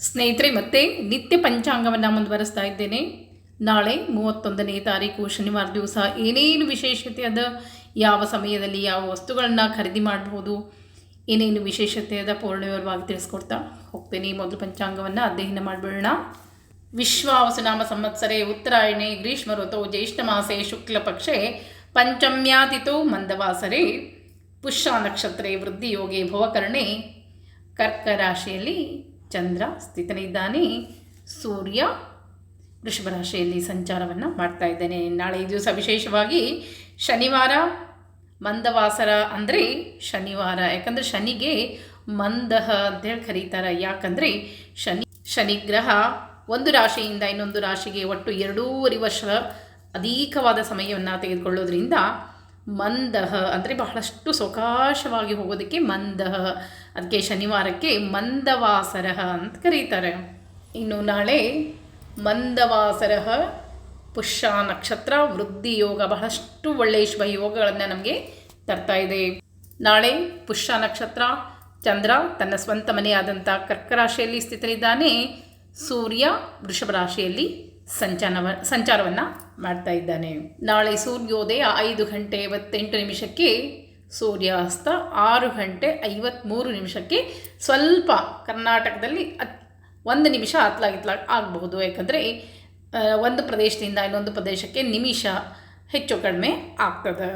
ಸ್ನೇಹಿತರೆ, ಮತ್ತೆ ನಿತ್ಯ ಪಂಚಾಂಗವನ್ನು ಮುಂದುವರಿಸ್ತಾ ಇದ್ದೇನೆ. ನಾಳೆ ಮೂವತ್ತೊಂದನೇ ತಾರೀಕು ಶನಿವಾರ ದಿವಸ ಏನೇನು ವಿಶೇಷತೆ ಅದ, ಯಾವ ಸಮಯದಲ್ಲಿ ಯಾವ ವಸ್ತುಗಳನ್ನು ಖರೀದಿ ಮಾಡಬಹುದು ಏನೇನು ವಿಶೇಷತೆ ಅದ ಪೂರ್ಣವಿವರವಾಗಿ ತಿಳಿಸ್ಕೊಡ್ತಾ ಹೋಗ್ತೇನೆ. ಮೊದಲು ಪಂಚಾಂಗವನ್ನು ಅಧ್ಯಯನ ಮಾಡಿಬಿಡೋಣ. ವಿಶ್ವಾವಸುನಾಮ ಸಂವತ್ಸರೆ ಉತ್ತರಾಯಣೆ, ಗ್ರೀಷ್ಮ ಋತು, ಜ್ಯೇಷ್ಠ ಮಾಸೆ, ಶುಕ್ಲ ಪಕ್ಷೆ ಪಂಚಮ್ಯಾತಿಥೋ ಮಂದವಾಸರೆ, ಪುಷ್ಯ ನಕ್ಷತ್ರೆ, ವೃದ್ಧಿಯೋಗೆ, ಭವಕರ್ಣೆ, ಕರ್ಕ ರಾಶಿಯಲ್ಲಿ ಚಂದ್ರ ಸ್ಥಿತನಿದ್ದಾನೆ. ಸೂರ್ಯ ವೃಷಭ ರಾಶಿಯಲ್ಲಿ ಸಂಚಾರವನ್ನು ಮಾಡ್ತಾ ಇದ್ದೇನೆ. ನಾಳೆ ದಿವಸ ವಿಶೇಷವಾಗಿ ಶನಿವಾರ ಮಂದವಾಸರ ಅಂದರೆ ಶನಿವಾರ, ಯಾಕಂದರೆ ಶನಿಗೆ ಮಂದಹ ಅಂತೇಳಿ ಕರೀತಾರೆ. ಯಾಕಂದರೆ ಶನಿ ಶನಿಗ್ರಹ ಒಂದು ರಾಶಿಯಿಂದ ಇನ್ನೊಂದು ರಾಶಿಗೆ ಒಟ್ಟು ಎರಡೂವರೆ ವರ್ಷ ಅಧಿಕವಾದ ಸಮಯವನ್ನು ತೆಗೆದುಕೊಳ್ಳೋದ್ರಿಂದ ಮಂದಹ ಅಂದರೆ ಬಹಳಷ್ಟು ಸೊಕಾಶವಾಗಿ ಹೋಗೋದಕ್ಕೆ ಮಂದಹ. ಅದಕ್ಕೆ ಶನಿವಾರಕ್ಕೆ ಮಂದವಾಸರಹ ಅಂತ ಕರೀತಾರೆ. ಇನ್ನು ನಾಳೆ ಮಂದವಾಸರಹ, ಪುಷ್ಯ ನಕ್ಷತ್ರ, ವೃದ್ಧಿ ಯೋಗ ಬಹಳಷ್ಟು ಒಳ್ಳೆಯ ಶುಭ ಯೋಗಗಳನ್ನು ನಮಗೆ ತರ್ತಾ ಇದೆ. ನಾಳೆ ಪುಷ್ಯ ನಕ್ಷತ್ರ, ಚಂದ್ರ ತನ್ನ ಸ್ವಂತ ಮನೆಯಾದಂಥ ಕರ್ಕ ರಾಶಿಯಲ್ಲಿ ಸ್ಥಿತನಿದ್ದಾನೆ ಸೂರ್ಯ ವೃಷಭ ರಾಶಿಯಲ್ಲಿ ಸಂಚಾರವ ಸಂಚಾರವನ್ನು ಮಾಡ್ತಾ ಇದ್ದಾನೆ. ನಾಳೆ ಸೂರ್ಯೋದಯ ಐದು ಗಂಟೆ ಐವತ್ತೆಂಟು ನಿಮಿಷಕ್ಕೆ, ಸೂರ್ಯಾಸ್ತ ಆರು ಗಂಟೆ ಐವತ್ತ್ಮೂರು ನಿಮಿಷಕ್ಕೆ. ಸ್ವಲ್ಪ ಕರ್ನಾಟಕದಲ್ಲಿ ಅತ್ ಒಂದು ನಿಮಿಷ ಅತ್ಲಾಗಿತ್ಲಾಗ ಆಗಬಹುದು. ಯಾಕಂದರೆ ಒಂದು ಪ್ರದೇಶದಿಂದ ಇನ್ನೊಂದು ಪ್ರದೇಶಕ್ಕೆ ನಿಮಿಷ ಹೆಚ್ಚು ಕಡಿಮೆ ಆಗ್ತದೆ.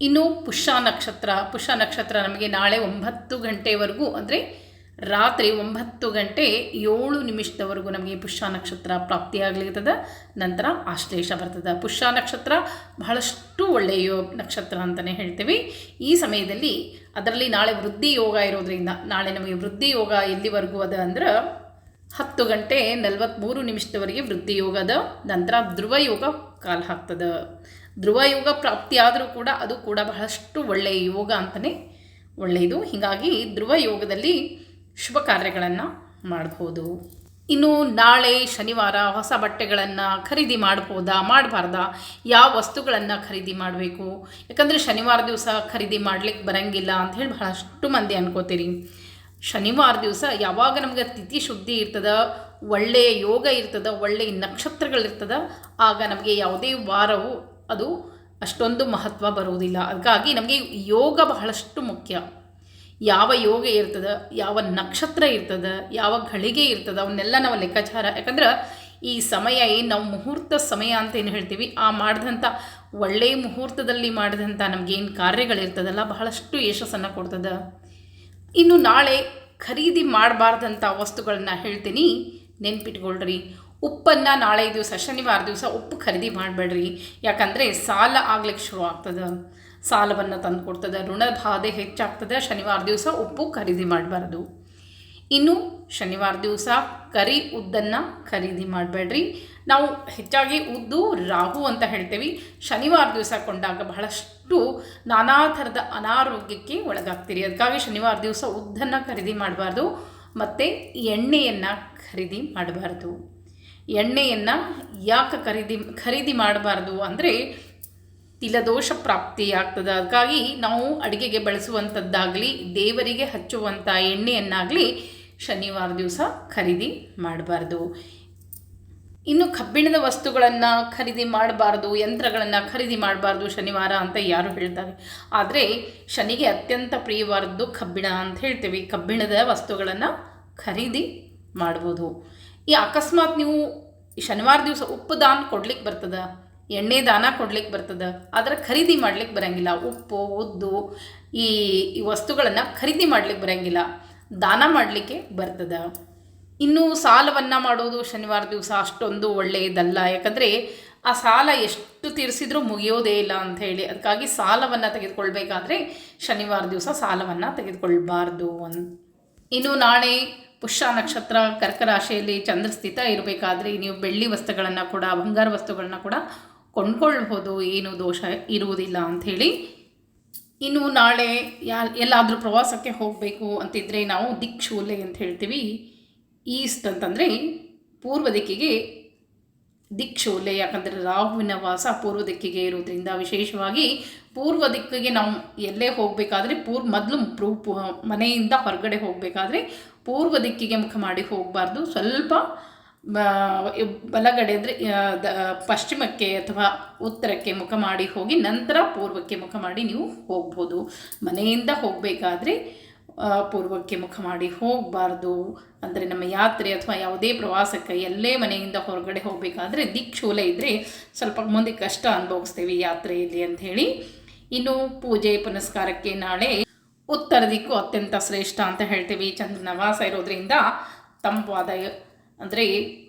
ಇನ್ನು ಪುಷ್ಯ ನಕ್ಷತ್ರ ಪುಷ್ಯ ನಕ್ಷತ್ರ ನಮಗೆ ನಾಳೆ ಒಂಬತ್ತು ಗಂಟೆವರೆಗೂ ಅಂದರೆ ರಾತ್ರಿ ಒಂಬತ್ತು ಗಂಟೆ ಏಳು ನಿಮಿಷದವರೆಗೂ ನಮಗೆ ಪುಷ್ಯ ನಕ್ಷತ್ರ ಪ್ರಾಪ್ತಿಯಾಗಲಿರ್ತದೆ. ನಂತರ ಆಶ್ಲೇಷ ಬರ್ತದೆ. ಪುಷ್ಯ ನಕ್ಷತ್ರ ಬಹಳಷ್ಟು ಒಳ್ಳೆಯ ಯೋಗ ನಕ್ಷತ್ರ ಅಂತಲೇ ಹೇಳ್ತೀವಿ. ಈ ಸಮಯದಲ್ಲಿ ಅದರಲ್ಲಿ ನಾಳೆ ವೃದ್ಧಿ ಯೋಗ ಇರೋದ್ರಿಂದ, ನಾಳೆ ನಮಗೆ ವೃದ್ಧಿ ಯೋಗ ಎಲ್ಲಿವರೆಗೂ ಅದ ಅಂದ್ರೆ ಹತ್ತು ಗಂಟೆ ನಲವತ್ತ್ಮೂರು ನಿಮಿಷದವರೆಗೆ ವೃದ್ಧಿ ಯೋಗದ ನಂತರ ಧ್ರುವ ಯೋಗ ಕಾಲ ಹಾಕ್ತದೆ. ಧ್ರುವ ಯೋಗ ಪ್ರಾಪ್ತಿಯಾದರೂ ಕೂಡ ಅದು ಕೂಡ ಬಹಳಷ್ಟು ಒಳ್ಳೆಯ ಯೋಗ ಅಂತಲೇ ಒಳ್ಳೆಯದು. ಹೀಗಾಗಿ ಧ್ರುವ ಯೋಗದಲ್ಲಿ ಶುಭ ಕಾರ್ಯಗಳನ್ನು ಮಾಡ್ಬೋದು. ಇನ್ನು ನಾಳೆ ಶನಿವಾರ ಹೊಸ ಬಟ್ಟೆಗಳನ್ನು ಖರೀದಿ ಮಾಡ್ಬೋದಾ, ಮಾಡಬಾರ್ದಾ? ಯಾವ ವಸ್ತುಗಳನ್ನು ಖರೀದಿ ಮಾಡಬೇಕು? ಯಾಕಂದರೆ ಶನಿವಾರ ದಿವಸ ಖರೀದಿ ಮಾಡ್ಲಿಕ್ಕೆ ಬರಂಗಿಲ್ಲ ಅಂತ ಹೇಳಿ ಬಹಳಷ್ಟು ಮಂದಿ ಅನ್ಕೋತೀರಿ. ಶನಿವಾರ ದಿವಸ ಯಾವಾಗ ನಮಗೆ ತಿಥಿ ಶುದ್ಧಿ ಇರ್ತದ ಒಳ್ಳೆಯ ಯೋಗ ಇರ್ತದ ಒಳ್ಳೆಯ ನಕ್ಷತ್ರಗಳಿರ್ತದ ಆಗ ನಮಗೆ ಯಾವುದೇ ವಾರವು ಅದು ಅಷ್ಟೊಂದು ಮಹತ್ವ ಬರುವುದಿಲ್ಲ. ಅದಕ್ಕಾಗಿ ನಮಗೆ ಯೋಗ ಬಹಳಷ್ಟು ಮುಖ್ಯ. ಯಾವ ಯೋಗ ಇರ್ತದ, ಯಾವ ನಕ್ಷತ್ರ ಇರ್ತದ, ಯಾವ ಘಳಿಗೆ ಇರ್ತದ, ಅವನ್ನೆಲ್ಲ ನಾವು ಲೆಕ್ಕಾಚಾರ. ಯಾಕಂದ್ರೆ ಈ ಸಮಯ ಏನು ನಾವು ಮುಹೂರ್ತ ಸಮಯ ಅಂತ ಏನು ಹೇಳ್ತೀವಿ, ಆ ಮಾಡಿದಂಥ ಒಳ್ಳೆಯ ಮುಹೂರ್ತದಲ್ಲಿ ಮಾಡಿದಂಥ ನಮಗೇನು ಕಾರ್ಯಗಳಿರ್ತದಲ್ಲ ಬಹಳಷ್ಟು ಯಶಸ್ಸನ್ನು ಕೊಡ್ತದೆ. ಇನ್ನು ನಾಳೆ ಖರೀದಿ ಮಾಡಬಾರ್ದಂಥ ವಸ್ತುಗಳನ್ನ ಹೇಳ್ತೀನಿ, ನೆನ್ಪಿಟ್ಕೊಳ್ರಿ. ಉಪ್ಪನ್ನು ನಾಳೆ ದಿವಸ, ಶನಿವಾರ ದಿವಸ ಉಪ್ಪು ಖರೀದಿ ಮಾಡಬೇಡ್ರಿ. ಯಾಕಂದರೆ ಸಾಲ ಆಗ್ಲಿಕ್ಕೆ ಶುರು ಆಗ್ತದೆ ಸಾಲವನ್ನು ತಂದು ಕೊಡ್ತದೆ ಋಣಬಾಧೆ ಹೆಚ್ಚಾಗ್ತದೆ, ಶನಿವಾರ ದಿವಸ ಉಪ್ಪು ಖರೀದಿ ಮಾಡಬಾರ್ದು. ಇನ್ನು ಶನಿವಾರ ದಿವಸ ಕರಿ ಉದ್ದನ್ನು ಖರೀದಿ ಮಾಡಬೇಡ್ರಿ. ನಾವು ಹೆಚ್ಚಾಗಿ ಉದ್ದು ರಾಹು ಅಂತ ಹೇಳ್ತೇವೆ. ಶನಿವಾರ ದಿವಸ ಕೊಂಡಾಗ ಬಹಳಷ್ಟು ನಾನಾ ಥರದ ಅನಾರೋಗ್ಯಕ್ಕೆ ಒಳಗಾಗ್ತೀರಿ. ಅದಕ್ಕಾಗಿ ಶನಿವಾರ ದಿವಸ ಉದ್ದನ್ನು ಖರೀದಿ ಮಾಡಬಾರ್ದು. ಮತ್ತು ಎಣ್ಣೆಯನ್ನು ಖರೀದಿ ಮಾಡಬಾರ್ದು. ಎಣ್ಣೆಯನ್ನು ಯಾಕೆ ಖರೀದಿ ಖರೀದಿ ಮಾಡಬಾರ್ದು ಅಂದರೆ ತಿಲದೋಷ ಪ್ರಾಪ್ತಿ ಆಗ್ತದೆ ಅದಕ್ಕಾಗಿ ನಾವು ಅಡುಗೆಗೆ ಬಳಸುವಂಥದ್ದಾಗಲಿ, ದೇವರಿಗೆ ಹಚ್ಚುವಂಥ ಎಣ್ಣೆಯನ್ನಾಗಲಿ ಶನಿವಾರ ದಿವಸ ಖರೀದಿ ಮಾಡಬಾರ್ದು. ಇನ್ನು ಕಬ್ಬಿಣದ ವಸ್ತುಗಳನ್ನು ಖರೀದಿ ಮಾಡಬಾರ್ದು, ಯಂತ್ರಗಳನ್ನು ಖರೀದಿ ಮಾಡಬಾರ್ದು ಶನಿವಾರ ಅಂತ ಯಾರು ಹೇಳ್ತಾರೆ. ಆದರೆ ಶನಿಗೆ ಅತ್ಯಂತ ಪ್ರಿಯವಾದದ್ದು ಕಬ್ಬಿಣ ಅಂತ ಹೇಳ್ತೀವಿ. ಕಬ್ಬಿಣದ ವಸ್ತುಗಳನ್ನು ಖರೀದಿ ಮಾಡ್ಬೋದು. ಈ ಅಕಸ್ಮಾತ್ ನೀವು ಶನಿವಾರ ದಿವಸ ಉಪ್ಪು ದಾನ್ ಕೊಡ್ಲಿಕ್ಕೆ ಬರ್ತದ? ಎಣ್ಣೆ ದಾನ ಕೊಡ್ಲಿಕ್ಕೆ ಬರ್ತದೆ, ಆದರೆ ಖರೀದಿ ಮಾಡ್ಲಿಕ್ಕೆ ಬರೋಂಗಿಲ್ಲ. ಉಪ್ಪು, ಉದ್ದು ಈ ವಸ್ತುಗಳನ್ನು ಖರೀದಿ ಮಾಡ್ಲಿಕ್ಕೆ ಬರೋಂಗಿಲ್ಲ. ದಾನ ಮಾಡಲಿಕ್ಕೆ ಬರ್ತದೆ. ಇನ್ನು ಸಾಲವನ್ನು ಮಾಡೋದು ಶನಿವಾರ ದಿವಸ ಅಷ್ಟೊಂದು ಒಳ್ಳೆಯದಲ್ಲ ಯಾಕಂದರೆ ಆ ಸಾಲ ಎಷ್ಟು ತೀರಿಸಿದ್ರೂ ಮುಗಿಯೋದೇ ಇಲ್ಲ ಅಂತ ಹೇಳಿ. ಅದಕ್ಕಾಗಿ ಸಾಲವನ್ನು ತೆಗೆದುಕೊಳ್ಬೇಕಾದ್ರೆ ಶನಿವಾರ ದಿವಸ ಸಾಲವನ್ನು ತೆಗೆದುಕೊಳ್ಬಾರ್ದು ಅನ್. ಇನ್ನು ನಾಳೆ ಪುಷ್ಯ ನಕ್ಷತ್ರ, ಕರ್ಕ ರಾಶಿಯಲ್ಲಿ ಚಂದ್ರ ಸ್ಥಿತ ಇರಬೇಕಾದ್ರೆ ನೀವು ಬೆಳ್ಳಿ ವಸ್ತುಗಳನ್ನು ಕೂಡ, ಬಂಗಾರ ವಸ್ತುಗಳನ್ನ ಕೂಡ ಕೊಂಡ್ಕೊಳ್ಬೋದು ಏನು ದೋಷ ಇರುವುದಿಲ್ಲ ಅಂಥೇಳಿ ಇನ್ನು ನಾಳೆ ಯಾ, ಎಲ್ಲಾದರೂ ಪ್ರವಾಸಕ್ಕೆ ಹೋಗಬೇಕು ಅಂತಿದ್ದರೆ ನಾವು ದಿಕ್ಷೂಲೆ ಅಂತ ಹೇಳ್ತೀವಿ. ಈಸ್ಟ್ ಅಂತಂದರೆ ಪೂರ್ವ ದಿಕ್ಕಿಗೆ ದಿಕ್ಷೂಲೆ ಯಾಕಂದರೆ ರಾಹುವಿನ ವಾಸ ಪೂರ್ವ ದಿಕ್ಕಿಗೆ ಇರುವುದರಿಂದ ವಿಶೇಷವಾಗಿ ಪೂರ್ವ ದಿಕ್ಕಿಗೆ ನಾವು ಎಲ್ಲೇ ಹೋಗಬೇಕಾದ್ರೆ ಪೂರ್ವ ಮೊದಲು ಮನೆಯಿಂದ ಹೊರಗಡೆ ಹೋಗಬೇಕಾದ್ರೆ ಪೂರ್ವ ದಿಕ್ಕಿಗೆ ಮುಖ ಮಾಡಿ ಹೋಗಬಾರ್ದು. ಸ್ವಲ್ಪ ಬಲಗಡೆ ಅಂದರೆ ಪಶ್ಚಿಮಕ್ಕೆ ಅಥವಾ ಉತ್ತರಕ್ಕೆ ಮುಖ ಮಾಡಿ ಹೋಗಿ ನಂತರ ಪೂರ್ವಕ್ಕೆ ಮುಖ ಮಾಡಿ ನೀವು ಹೋಗ್ಬೋದು. ಮನೆಯಿಂದ ಹೋಗಬೇಕಾದ್ರೆ ಪೂರ್ವಕ್ಕೆ ಮುಖ ಮಾಡಿ ಹೋಗಬಾರ್ದು. ಅಂದರೆ ನಮ್ಮ ಯಾತ್ರೆ ಅಥವಾ ಯಾವುದೇ ಪ್ರವಾಸಕ್ಕೆ ಎಲ್ಲೇ ಮನೆಯಿಂದ ಹೊರಗಡೆ ಹೋಗಬೇಕಾದ್ರೆ ದಿಕ್ಶೂಲೆ ಇದ್ದರೆ ಸ್ವಲ್ಪ ಮುಂದೆ ಕಷ್ಟ ಅನುಭವಿಸ್ತೇವೆ ಯಾತ್ರೆಯಲ್ಲಿ ಅಂಥೇಳಿ ಇನ್ನು ಪೂಜೆ ಪುನಸ್ಕಾರಕ್ಕೆ ನಾಳೆ ಉತ್ತರ ದಿಕ್ಕು ಅತ್ಯಂತ ಶ್ರೇಷ್ಠ ಅಂತ ಹೇಳ್ತೀವಿ. ಚಂದ್ರನ ವಾಸ ಇರೋದ್ರಿಂದ ತಂಪಾದ ಅಂದರೆ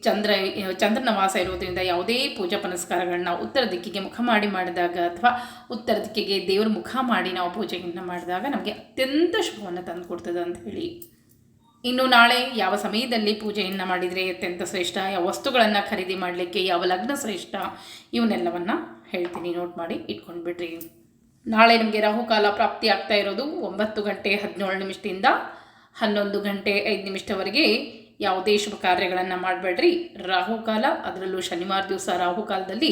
ಚಂದ್ರ ಚಂದ್ರನ ವಾಸ ಇರೋದ್ರಿಂದ ಯಾವುದೇ ಪೂಜಾ ಪುನಸ್ಕಾರಗಳನ್ನ ಉತ್ತರ ದಿಕ್ಕಿಗೆ ಮುಖ ಮಾಡಿ ಮಾಡಿದಾಗ ಅಥವಾ ಉತ್ತರ ದಿಕ್ಕಿಗೆ ದೇವರ ಮುಖ ಮಾಡಿ ನಾವು ಪೂಜೆಯನ್ನು ಮಾಡಿದಾಗ ನಮಗೆ ಅತ್ಯಂತ ಶುಭವನ್ನು ತಂದುಕೊಡ್ತದೆ ಅಂತ ಹೇಳಿ. ಇನ್ನು ನಾಳೆ ಯಾವ ಸಮಯದಲ್ಲಿ ಪೂಜೆಯನ್ನು ಮಾಡಿದರೆ ಅತ್ಯಂತ ಶ್ರೇಷ್ಠ, ಯಾವ ವಸ್ತುಗಳನ್ನು ಖರೀದಿ ಮಾಡಲಿಕ್ಕೆ ಯಾವ ಲಗ್ನ ಶ್ರೇಷ್ಠ, ಇವನ್ನೆಲ್ಲವನ್ನು ಹೇಳ್ತೀನಿ ನೋಟ್ ಮಾಡಿ ಇಟ್ಕೊಂಡು ಬಿಡ್ರಿ ನಾಳೆ ನಿಮಗೆ ರಾಹುಕಾಲ ಪ್ರಾಪ್ತಿ ಆಗ್ತಾ ಇರೋದು ಒಂಬತ್ತು ಗಂಟೆ ಹದಿನೇಳು ನಿಮಿಷದಿಂದ ಹನ್ನೊಂದು ಗಂಟೆ ಐದು ನಿಮಿಷದವರೆಗೆ ಯಾವುದೇ ಶುಭ ಕಾರ್ಯಗಳನ್ನು ಮಾಡಬೇಡ್ರಿ. ರಾಹುಕಾಲ, ಅದರಲ್ಲೂ ಶನಿವಾರ ದಿವಸ ರಾಹುಕಾಲದಲ್ಲಿ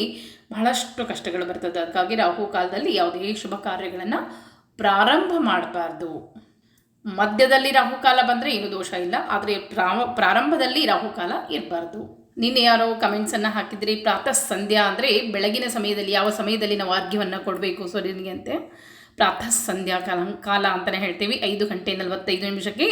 ಬಹಳಷ್ಟು ಕಷ್ಟಗಳು ಬರ್ತದೆ. ಅದಕ್ಕಾಗಿ ರಾಹುಕಾಲದಲ್ಲಿ ಯಾವುದೇ ಶುಭ ಕಾರ್ಯಗಳನ್ನು ಪ್ರಾರಂಭ ಮಾಡಬಾರ್ದು. ಮಧ್ಯದಲ್ಲಿ ರಾಹುಕಾಲ ಬಂದರೆ ಏನು ದೋಷ ಇಲ್ಲ. ಆದರೆ ಪ್ರಾರಂಭದಲ್ಲಿ ರಾಹುಕಾಲ ಇರಬಾರ್ದು. ನಿನ್ನೆ ಯಾರೋ ಕಮೆಂಟ್ಸನ್ನು ಹಾಕಿದ್ರಿ. ಪ್ರಾತಃ ಸಂಧ್ಯಾ ಅಂದರೆ ಬೆಳಗಿನ ಸಮಯದಲ್ಲಿ, ಯಾವ ಸಮಯದಲ್ಲಿ ನಾವು ಅರ್ಘ್ಯವನ್ನು ಕೊಡಬೇಕು ಸೂರ್ಯನಿಗೆ ಅಂತೆ? ಪ್ರಾತಃ ಸಂಧ್ಯಾ ಕಾಲ ಕಾಲ ಅಂತಲೇ ಹೇಳ್ತೀವಿ. ಐದು ಗಂಟೆ ನಲವತ್ತೈದು ನಿಮಿಷಕ್ಕೆ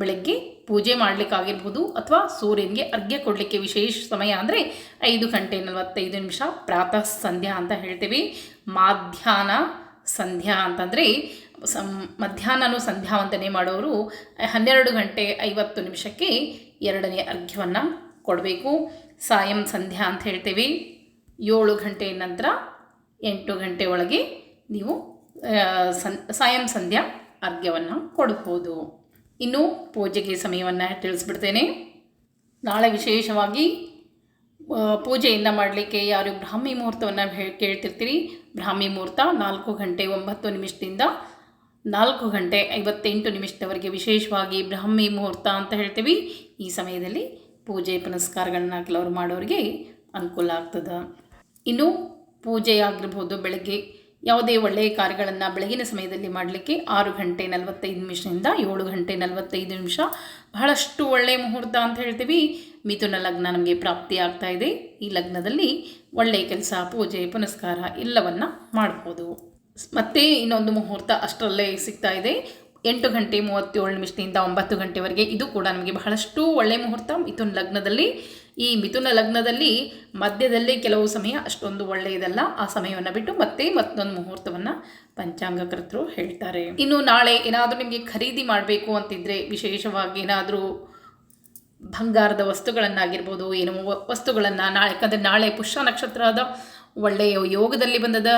ಬೆಳಗ್ಗೆ ಪೂಜೆ ಮಾಡಲಿಕ್ಕಾಗಿರ್ಬೋದು ಅಥವಾ ಸೂರ್ಯನಿಗೆ ಅರ್ಘ್ಯ ಕೊಡಲಿಕ್ಕೆ ವಿಶೇಷ ಸಮಯ ಅಂದರೆ ಐದು ಗಂಟೆ ನಲವತ್ತೈದು ನಿಮಿಷ ಪ್ರಾತಃ ಸಂಧ್ಯಾ ಅಂತ ಹೇಳ್ತೀವಿ. ಮಾಧ್ಯಾಹ್ನ ಸಂಧ್ಯಾ ಅಂತಂದರೆ ಸಂ, ಮಧ್ಯಾಹ್ನನೂ ಸಂಧ್ಯಾವಂದನೆ ಮಾಡೋರು. ಹನ್ನೆರಡು ಗಂಟೆ ಐವತ್ತು ನಿಮಿಷಕ್ಕೆ ಎರಡನೇ ಅರ್ಘ್ಯವನ್ನು ಕೊಡಬೇಕು. ಸಾಯಂ ಸಂಧ್ಯಾ ಅಂತ ಹೇಳ್ತೀವಿ. ಏಳು ಗಂಟೆ ನಂತರ ಎಂಟು ಗಂಟೆ ಒಳಗೆ ನೀವು ಸನ್, ಸಾಯಂ ಸಂಧ್ಯಾ ಅರ್ಘ್ಯವನ್ನು ಕೊಡ್ಬೋದು. ಇನ್ನು ಪೂಜೆಗೆ ಸಮಯವನ್ನು ತಿಳಿಸ್ಬಿಡ್ತೇನೆ. ನಾಳೆ ವಿಶೇಷವಾಗಿ ಪೂಜೆಯನ್ನು ಮಾಡಲಿಕ್ಕೆ ಯಾರು ಬ್ರಾಹ್ಮಿ ಮುಹೂರ್ತವನ್ನು ಕೇಳ್ತಿರ್ತೀರಿ. ಬ್ರಾಹ್ಮಿ ಮುಹೂರ್ತ ನಾಲ್ಕು ಗಂಟೆ ಒಂಬತ್ತು ನಿಮಿಷದಿಂದ ನಾಲ್ಕು ಗಂಟೆ ಐವತ್ತೆಂಟು ನಿಮಿಷದವರೆಗೆ ವಿಶೇಷವಾಗಿ ಬ್ರಾಹ್ಮಿ ಮುಹೂರ್ತ ಅಂತ ಹೇಳ್ತೀವಿ. ಈ ಸಮಯದಲ್ಲಿ ಪೂಜೆ ಪುನಸ್ಕಾರಗಳನ್ನ ಕೆಲವರು ಮಾಡೋರಿಗೆ ಅನುಕೂಲ ಆಗ್ತದೆ. ಇನ್ನು ಪೂಜೆ ಆಗಿರ್ಬೋದು ಬೆಳಗ್ಗೆ ಯಾವುದೇ ಒಳ್ಳೆಯ ಕಾರ್ಯಗಳನ್ನು ಬೆಳಗಿನ ಸಮಯದಲ್ಲಿ ಮಾಡಲಿಕ್ಕೆ ಆರು ಗಂಟೆ ನಲವತ್ತೈದು ನಿಮಿಷದಿಂದ ಏಳು ಗಂಟೆ ನಲವತ್ತೈದು ನಿಮಿಷ. ಬಹಳಷ್ಟು ಒಳ್ಳೆಯ ಮುಹೂರ್ತ ಅಂತ ಹೇಳ್ತೀವಿ. ಮಿಥುನ ಲಗ್ನ ನಮಗೆ ಪ್ರಾಪ್ತಿ ಆಗ್ತಾ ಇದೆ. ಈ ಲಗ್ನದಲ್ಲಿ ಒಳ್ಳೆಯ ಕೆಲಸ, ಪೂಜೆ, ಪುನಸ್ಕಾರ ಎಲ್ಲವನ್ನು ಮಾಡ್ಬೋದು. ಮತ್ತೆ ಇನ್ನೊಂದು ಮುಹೂರ್ತ ಅಷ್ಟರಲ್ಲೇ ಸಿಗ್ತಾ ಇದೆ. ಎಂಟು ಗಂಟೆ ಮೂವತ್ತೇಳು ನಿಮಿಷದಿಂದ ಒಂಬತ್ತು ಗಂಟೆವರೆಗೆ ಇದು ಕೂಡ ನಮಗೆ ಬಹಳಷ್ಟು ಒಳ್ಳೆಯ ಮುಹೂರ್ತ ಮಿಥುನ ಲಗ್ನದಲ್ಲಿ. ಈ ಮಿಥುನ ಲಗ್ನದಲ್ಲಿ ಮಧ್ಯದಲ್ಲಿ ಕೆಲವು ಸಮಯ ಅಷ್ಟೊಂದು ಒಳ್ಳೆಯದಲ್ಲ. ಆ ಸಮಯವನ್ನು ಬಿಟ್ಟು ಮತ್ತೆ ಮತ್ತೊಂದು ಮುಹೂರ್ತವನ್ನು ಪಂಚಾಂಗಕರ್ತರು ಹೇಳ್ತಾರೆ. ಇನ್ನು ನಾಳೆ ಏನಾದರೂ ನಿಮಗೆ ಖರೀದಿ ಮಾಡಬೇಕು ಅಂತಿದ್ರೆ ವಿಶೇಷವಾಗಿ ಏನಾದರೂ ಬಂಗಾರದ ವಸ್ತುಗಳನ್ನಾಗಿರ್ಬೋದು, ಏನೋ ವಸ್ತುಗಳನ್ನು ನಾಳೆ ಯಾಕಂದರೆ ನಾಳೆ ಪುಷ್ಯ ನಕ್ಷತ್ರದ ಒಳ್ಳೆಯ ಯೋಗದಲ್ಲಿ ಬಂದದ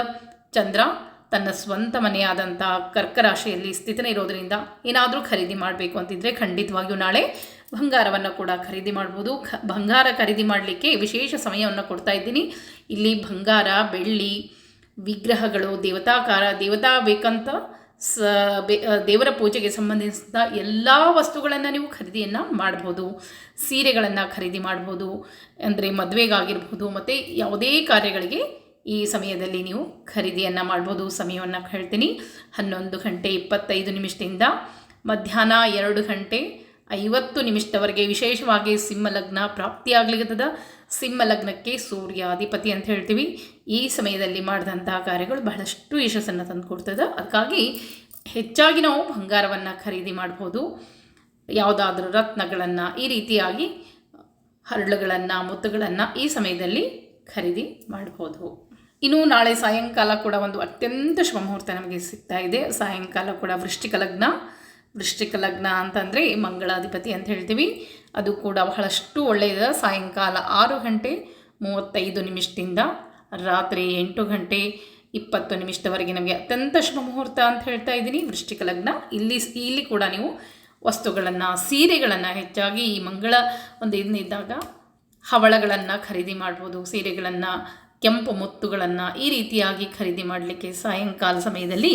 ಚಂದ್ರ ತನ್ನ ಸ್ವಂತ ಮನೆಯಾದಂಥ ಕರ್ಕರಾಶಿಯಲ್ಲಿ ಸ್ಥಿತನೇ ಇರೋದರಿಂದ ಏನಾದರೂ ಖರೀದಿ ಮಾಡಬೇಕು ಅಂತಿದ್ರೆ ಖಂಡಿತವಾಗಿಯೂ ನಾಳೆ ಬಂಗಾರವನ್ನು ಕೂಡ ಖರೀದಿ ಮಾಡ್ಬೋದು. ಬಂಗಾರ ಖರೀದಿ ಮಾಡಲಿಕ್ಕೆ ವಿಶೇಷ ಸಮಯವನ್ನು ಕೊಡ್ತಾ ಇದ್ದೀನಿ. ಇಲ್ಲಿ ಬಂಗಾರ, ಬೆಳ್ಳಿ, ವಿಗ್ರಹಗಳು, ದೇವತಾಕಾರ, ದೇವತಾ ಬೇಕಂತ ಸ, ಬೇ ದೇವರ ಪೂಜೆಗೆ ಸಂಬಂಧಿಸಿದ ಎಲ್ಲ ವಸ್ತುಗಳನ್ನು ನೀವು ಖರೀದಿಯನ್ನು ಮಾಡ್ಬೋದು. ಸೀರೆಗಳನ್ನು ಖರೀದಿ ಮಾಡ್ಬೋದು. ಅಂದರೆ ಮದುವೆಗಾಗಿರ್ಬೋದು. ಮತ್ತು ಯಾವುದೇ ಕಾರ್ಯಗಳಿಗೆ ಈ ಸಮಯದಲ್ಲಿ ನೀವು ಖರೀದಿಯನ್ನು ಮಾಡ್ಬೋದು. ಸಮಯವನ್ನು ಹೇಳ್ತೀನಿ. ಹನ್ನೊಂದು ಗಂಟೆ ಇಪ್ಪತ್ತೈದು ನಿಮಿಷದಿಂದ ಮಧ್ಯಾಹ್ನ ಎರಡು ಗಂಟೆ ಐವತ್ತು ನಿಮಿಷದವರೆಗೆ ವಿಶೇಷವಾಗಿ ಸಿಂಹ ಲಗ್ನ ಪ್ರಾಪ್ತಿಯಾಗ್ಲಿಕ್ಕದ ಸಿಂಹ ಲಗ್ನಕ್ಕೆ ಸೂರ್ಯಾಧಿಪತಿ ಅಂತ ಹೇಳ್ತೀವಿ. ಈ ಸಮಯದಲ್ಲಿ ಮಾಡಿದಂತಹ ಕಾರ್ಯಗಳು ಬಹಳಷ್ಟು ಯಶಸ್ಸನ್ನು ತಂದುಕೊಡ್ತದೆ. ಅದಕ್ಕಾಗಿ ಹೆಚ್ಚಾಗಿ ನಾವು ಬಂಗಾರವನ್ನು ಖರೀದಿ ಮಾಡ್ಬೋದು. ಯಾವುದಾದ್ರೂ ರತ್ನಗಳನ್ನು ಈ ರೀತಿಯಾಗಿ ಹರಳುಗಳನ್ನು, ಮುತ್ತುಗಳನ್ನು ಈ ಸಮಯದಲ್ಲಿ ಖರೀದಿ ಮಾಡ್ಬೋದು. ಇನ್ನು ನಾಳೆ ಸಾಯಂಕಾಲ ಕೂಡ ಒಂದು ಅತ್ಯಂತ ಶುಭ ಮುಹೂರ್ತ ನಮಗೆ ಸಿಗ್ತಾ ಇದೆ. ಸಾಯಂಕಾಲ ಕೂಡ ವೃಷ್ಟಿಕ ಲಗ್ನ. ವೃಶ್ಚಿಕ ಲಗ್ನ ಅಂತಂದರೆ ಮಂಗಳಾಧಿಪತಿ ಅಂತ ಹೇಳ್ತೀವಿ. ಅದು ಕೂಡ ಬಹಳಷ್ಟು ಒಳ್ಳೆಯದ ಸಾಯಂಕಾಲ ಆರು ಗಂಟೆ ಮೂವತ್ತೈದು ನಿಮಿಷದಿಂದ ರಾತ್ರಿ ಎಂಟು ಗಂಟೆ ಇಪ್ಪತ್ತು ನಿಮಿಷದವರೆಗೆ ನಮಗೆ ಅತ್ಯಂತ ಶುಭ ಮುಹೂರ್ತ ಅಂತ ಹೇಳ್ತಾ ಇದ್ದೀನಿ. ವೃಶ್ಚಿಕ ಲಗ್ನ ಇಲ್ಲಿ ಇಲ್ಲಿ ಕೂಡ ನೀವು ವಸ್ತುಗಳನ್ನು, ಸೀರೆಗಳನ್ನು ಹೆಚ್ಚಾಗಿ ಈ ಮಂಗಳ ಒಂದು ಇದನ್ನಿದ್ದಾಗ ಹವಳಗಳನ್ನು ಖರೀದಿ ಮಾಡ್ಬೋದು. ಸೀರೆಗಳನ್ನು, ಕೆಂಪು ಮುತ್ತುಗಳನ್ನು ಈ ರೀತಿಯಾಗಿ ಖರೀದಿ ಮಾಡಲಿಕ್ಕೆ ಸಾಯಂಕಾಲ ಸಮಯದಲ್ಲಿ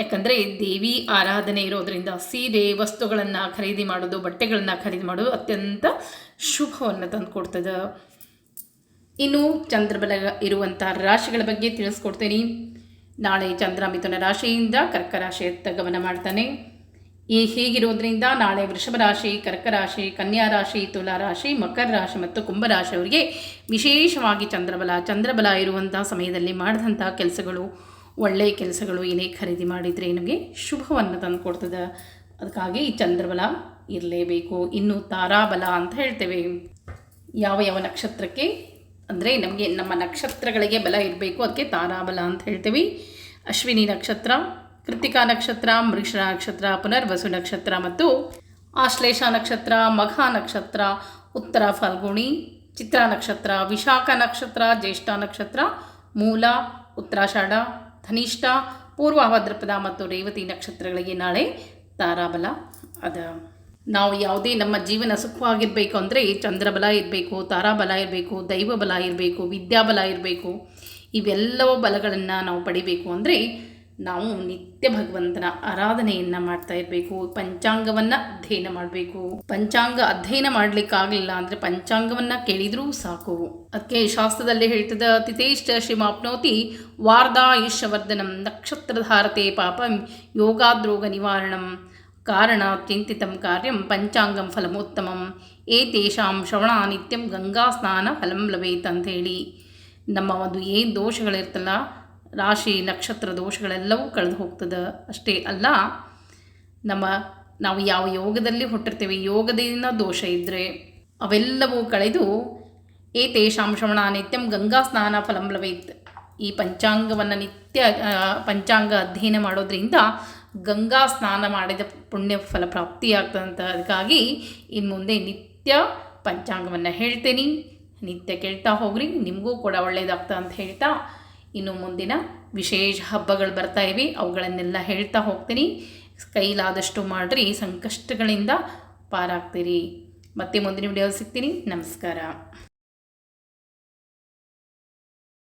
ಯಾಕಂದರೆ ದೇವಿ ಆರಾಧನೆ ಇರೋದರಿಂದ ಸೀರೆ ವಸ್ತುಗಳನ್ನು ಖರೀದಿ ಮಾಡೋದು, ಬಟ್ಟೆಗಳನ್ನು ಖರೀದಿ ಮಾಡೋದು ಅತ್ಯಂತ ಶುಭವನ್ನು ತಂದುಕೊಡ್ತದೆ. ಇನ್ನು ಚಂದ್ರಬಲ ಇರುವಂಥ ರಾಶಿಗಳ ಬಗ್ಗೆ ತಿಳಿಸ್ಕೊಡ್ತೇನೆ. ನಾಳೆ ಚಂದ್ರ ಮಿಥುನ ರಾಶಿಯಿಂದ ಕರ್ಕ ರಾಶಿಯತ್ತ ಗಮನ ಮಾಡ್ತಾನೆ. ಈ ಹೀಗಿರೋದ್ರಿಂದ ನಾಳೆ ವೃಷಭ ರಾಶಿ, ಕರ್ಕ ರಾಶಿ, ಕನ್ಯಾ ರಾಶಿ, ತುಲಾ ರಾಶಿ, ಮಕರ ರಾಶಿ ಮತ್ತು ಕುಂಭರಾಶಿಯವರಿಗೆ ವಿಶೇಷವಾಗಿ ಚಂದ್ರಬಲ ಚಂದ್ರಬಲ ಇರುವಂಥ ಸಮಯದಲ್ಲಿ ಮಾಡಿದಂಥ ಕೆಲಸಗಳು. ಒಳ್ಳೆಯ ಕೆಲಸಗಳು ಏನೇ ಖರೀದಿ ಮಾಡಿದರೆ ನಮಗೆ ಶುಭವನ್ನು ತಂದು ಕೊಡ್ತದೆ. ಅದಕ್ಕಾಗಿ ಈ ಚಂದ್ರಬಲ ಇರಲೇಬೇಕು. ಇನ್ನು ತಾರಾಬಲ ಅಂತ ಹೇಳ್ತೇವೆ. ಯಾವ ಯಾವ ನಕ್ಷತ್ರಕ್ಕೆ? ಅಂದರೆ ನಮಗೆ ನಮ್ಮ ನಕ್ಷತ್ರಗಳಿಗೆ ಬಲ ಇರಬೇಕು. ಅದಕ್ಕೆ ತಾರಾಬಲ ಅಂತ ಹೇಳ್ತೇವೆ. ಅಶ್ವಿನಿ ನಕ್ಷತ್ರ ಕೃತಿಕಾ ನಕ್ಷತ್ರ, ಮೃಷ ನಕ್ಷತ್ರ, ಪುನರ್ವಸು ನಕ್ಷತ್ರ ಮತ್ತು ಆಶ್ಲೇಷ ನಕ್ಷತ್ರ, ಮಘ ನಕ್ಷತ್ರ, ಉತ್ತರ ಫಲ್ಗುಣಿ, ಚಿತ್ರ ನಕ್ಷತ್ರ, ವಿಶಾಖ ನಕ್ಷತ್ರ, ಜ್ಯೇಷ್ಠ ನಕ್ಷತ್ರ, ಮೂಲ, ಉತ್ತರಾಷಾಢ ಧನಿಷ್ಠ ಪೂರ್ವ ಭದ್ರಪದ ಮತ್ತು ರೇವತಿ ನಕ್ಷತ್ರಗಳಿಗೆ ನಾಳೆ ತಾರಾಬಲ. ಅದ, ನಾವು ಯಾವುದೇ ನಮ್ಮ ಜೀವನ ಸುಖವಾಗಿರಬೇಕು ಅಂದರೆ ಚಂದ್ರಬಲ ಇರಬೇಕು, ತಾರಾಬಲ ಇರಬೇಕು ದೈವ ಬಲ ಇರಬೇಕು, ವಿದ್ಯಾಬಲ ಇರಬೇಕು, ಇವೆಲ್ಲವೂ ಬಲಗಳನ್ನು ನಾವು ಪಡಿಬೇಕು ಅಂದರೆ ನಾವು ನಿತ್ಯ ಭಗವಂತನ ಆರಾಧನೆಯನ್ನು ಮಾಡ್ತಾ ಇರಬೇಕು, ಪಂಚಾಂಗವನ್ನು ಅಧ್ಯಯನ ಮಾಡಬೇಕು. ಪಂಚಾಂಗ ಅಧ್ಯಯನ ಮಾಡಲಿಕ್ಕಾಗಲಿಲ್ಲ ಅಂದರೆ ಪಂಚಾಂಗವನ್ನು ಕೇಳಿದರೂ ಸಾಕು. ಅದಕ್ಕೆ ಶಾಸ್ತ್ರದಲ್ಲಿ ಹೇಳ್ತದ ತಿಥೇಷ್ಟ ಶ್ರೀಮಾಪ್ನೋತಿ ವಾರ್ಧಾಯುಷ್ಯವರ್ಧನಂ ನಕ್ಷತ್ರಧಾರತೆ ಪಾಪಂ ಯೋಗಾದ್ರೋಗ ನಿವಾರಣಂ ಕಾರಣ ಚಿಂತಿತಂ ಕಾರ್ಯಂ ಪಂಚಾಂಗಂ ಫಲಮೋತ್ತಮಂ. ಏತೇಷಾಂ ಶ್ರವಣ ನಿತ್ಯಂ ಗಂಗಾ ಸ್ನಾನ ಫಲಂ ಲಭೇತ್ ಹೇಳಿ ನಮ್ಮ ಒಂದು ಏನು ದೋಷಗಳಿರ್ತಲ್ಲ ರಾಶಿ, ನಕ್ಷತ್ರ ದೋಷಗಳೆಲ್ಲವೂ ಕಳೆದು ಹೋಗ್ತದೆ. ಅಷ್ಟೇ ಅಲ್ಲ, ನಮ್ಮ ನಾವು ಯಾವ ಯೋಗದಲ್ಲಿ ಹುಟ್ಟಿರ್ತೇವೆ, ಯೋಗದಿಂದ ದೋಷ ಇದ್ದರೆ ಅವೆಲ್ಲವೂ ಕಳೆದು ಏತೇಷಾಂ ಶ್ರವಣ ನಿತ್ಯಂ ಗಂಗಾ ಸ್ನಾನ ಫಲಂ ಲಭೇತ್. ಈ ಪಂಚಾಂಗವನ್ನು ನಿತ್ಯ ಪಂಚಾಂಗ ಅಧ್ಯಯನ ಮಾಡೋದ್ರಿಂದ ಗಂಗಾ ಸ್ನಾನ ಮಾಡಿದ ಪುಣ್ಯ ಫಲ ಪ್ರಾಪ್ತಿಯಾಗ್ತದಂತ ಅದಕ್ಕಾಗಿ ಇನ್ನು ಮುಂದೆ ನಿತ್ಯ ಪಂಚಾಂಗವನ್ನು ಹೇಳ್ತೇನೆ. ನಿತ್ಯ ಕೇಳ್ತಾ ಹೋಗ್ರಿ, ನಿಮಗೂ ಕೂಡ ಒಳ್ಳೆಯದಾಗ್ತದೆ ಅಂತ ಹೇಳ್ತಾ ಇನ್ನು ಮುಂದಿನ ವಿಶೇಷ ಹಬ್ಬಗಳು ಬರ್ತಾ ಇವೆ. ಅವುಗಳನ್ನೆಲ್ಲ ಹೇಳ್ತಾ ಹೋಗ್ತೀನಿ. ಕೈಲಾದಷ್ಟು ಮಾಡಿರಿ, ಸಂಕಷ್ಟಗಳಿಂದ ಪಾರಾಗ್ತೀರಿ. ಮತ್ತೆ ಮುಂದಿನ ವಿಡಿಯೋ ಸಿಗ್ತೀನಿ. ನಮಸ್ಕಾರ.